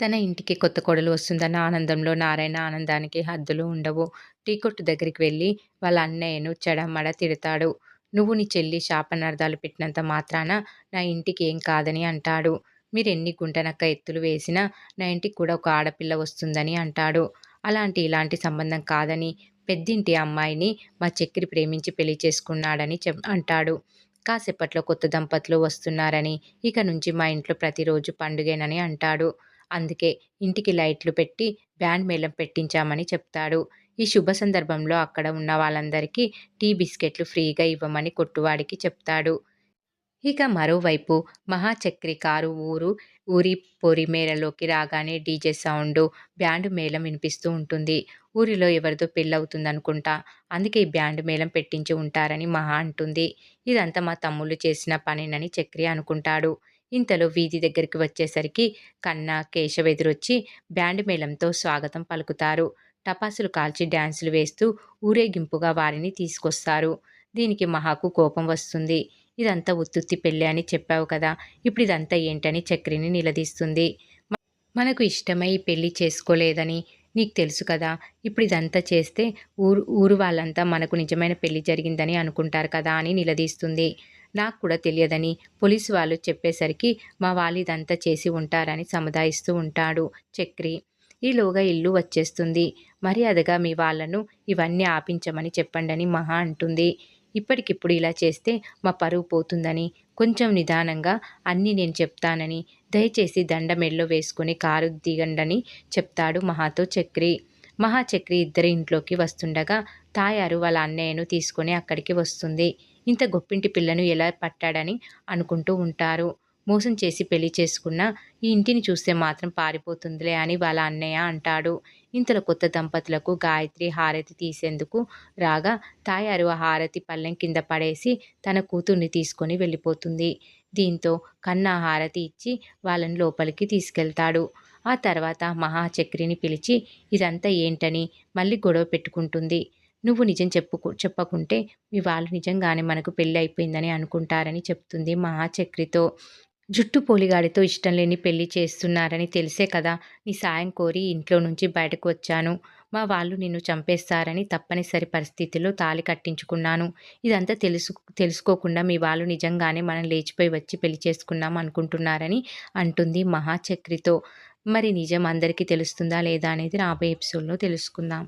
తన ఇంటికి కొత్త కోడలు వస్తుందన్న ఆనందంలో నారాయణ ఆనందానికి హద్దులు ఉండవు. టీ కొట్టు దగ్గరికి వెళ్ళి వాళ్ళ అన్నయ్యను చెడమడ తిడతాడు. నువ్వు నీ చెల్లి శాపనార్థాలు పెట్టినంత మాత్రాన నా ఇంటికి ఏం కాదని అంటాడు. మీరెన్ని గుంటనక్క ఎత్తులు వేసినా నా ఇంటికి కూడా ఒక ఆడపిల్ల వస్తుందని అంటాడు. అలాంటి ఇలాంటి సంబంధం కాదని పెద్దింటి అమ్మాయిని మా చక్రి ప్రేమించి పెళ్ళి చేసుకున్నాడని చెప్ అంటాడు. కాసేపట్లో కొత్త దంపతులు వస్తున్నారని ఇక నుంచి మా ఇంట్లో ప్రతిరోజు పండుగేనని అంటాడు. అందుకే ఇంటికి లైట్లు పెట్టి బ్యాండ్ మేళం పెట్టించామని చెప్తాడు. ఈ శుభ సందర్భంలో అక్కడ ఉన్న వాళ్ళందరికీ టీ బిస్కెట్లు ఫ్రీగా ఇవ్వమని కొట్టువాడికి చెప్తాడు. ఇక మరోవైపు మహాచక్రి కారు ఊరు ఊరి పొలిమేరలోకి రాగానే డీజే సౌండు, బ్యాండ్ మేళం వినిపిస్తూ ఉంటుంది. ఊరిలో ఎవరిదో పెళ్ళవుతుందనుకుంటా. అందుకే ఈ బ్యాండ్ మేళం పెట్టించి ఉంటారని మహా అంటుంది. ఇదంతా మా తమ్ముళ్ళు చేసిన పనేనని చక్రి అనుకుంటాడు. ఇంతలో వీధి దగ్గరికి వచ్చేసరికి కన్న, కేశవ్ ఎదురొచ్చి బ్యాండ్ మేళంతో స్వాగతం పలుకుతారు. టపాసులు కాల్చి డ్యాన్సులు వేస్తూ ఊరేగింపుగా వారిని తీసుకొస్తారు. దీనికి మహాకు కోపం వస్తుంది. ఇదంతా ఉత్తుత్తి పెళ్ళి అని చెప్పావు కదా! ఇప్పుడు ఇదంతా ఏంటని చక్రిని నిలదీస్తుంది. మనకు ఇష్టమై పెళ్ళి చేసుకోలేదని నీకు తెలుసు కదా! ఇప్పుడు ఇదంతా చేస్తే ఊరు ఊరు వాళ్ళంతా మనకు నిజమైన పెళ్ళి జరిగిందని అనుకుంటారు కదా అని నిలదీస్తుంది. నాకు కూడా తెలియదని పోలీసు వాళ్ళు చెప్పేసరికి మా వాళ్ళు ఇదంతా చేసి ఉంటారని సముదాయిస్తూ ఉంటాడు చక్రి. ఈలోగా ఇల్లు వచ్చేస్తుంది. మర్యాదగా మీ వాళ్ళను ఇవన్నీ ఆపించమని చెప్పండని మహా అంటుంది. ఇప్పటికిప్పుడు ఇలా చేస్తే మా పరువు పోతుందని, కొంచెం నిదానంగా అన్నీ నేను చెప్తానని, దయచేసి దండ మెడలో వేసుకుని కారు దిగండని చెప్తాడు మహాతో చక్రి. మహాచక్రి ఇద్దరి ఇంట్లోకి వస్తుండగా తాయారు వాళ్ళ అన్నయ్యను తీసుకుని అక్కడికి వస్తుంది. ఇంత గొప్పింటి పిల్లను ఎలా పట్టాడని అనుకుంటూ ఉంటారు. మోసం చేసి పెళ్ళి చేసుకున్న ఈ ఇంటిని చూస్తే మాత్రం పారిపోతుందిలే అని వాళ్ళ అన్నయ్య అంటాడు. ఇంతలో కొత్త దంపతులకు గాయత్రి హారతి తీసేందుకు రాగా తాయారు ఆ హారతి పళ్ళెం కింద పడేసి తన కూతుర్ని తీసుకొని వెళ్ళిపోతుంది. దీంతో కన్న హారతి ఇచ్చి వాళ్ళని లోపలికి తీసుకెళ్తాడు. ఆ తర్వాత మహాచక్రిని పిలిచి ఇదంతా ఏంటని మళ్ళీ గొడవ పెట్టుకుంటుంది. నువ్వు నిజం చెప్పుకు చెప్పకుంటే మీ వాళ్ళు నిజంగానే మనకు పెళ్ళి అయిపోయిందని అనుకుంటారని చెప్తుంది మహాచక్రితో జుట్టు పోలిగాడితో ఇష్టం లేని పెళ్ళి చేస్తున్నారని తెలిసే కదా నీ సాయం కోరి ఇంట్లో నుంచి బయటకు వచ్చాను. మా వాళ్ళు నిన్ను చంపేస్తారని తప్పనిసరి పరిస్థితిలో తాళి కట్టించుకున్నాను. ఇదంతా తెలుసు తెలుసుకోకుండా మీ వాళ్ళు నిజంగానే మనం లేచిపోయి వచ్చి పెళ్ళి చేసుకున్నాం అనుకుంటున్నారని అంటుంది మహాచక్రితో మరి నిజం అందరికీ తెలుస్తుందా లేదా అనేది రాబోయే ఎపిసోడ్లో తెలుసుకుందాం.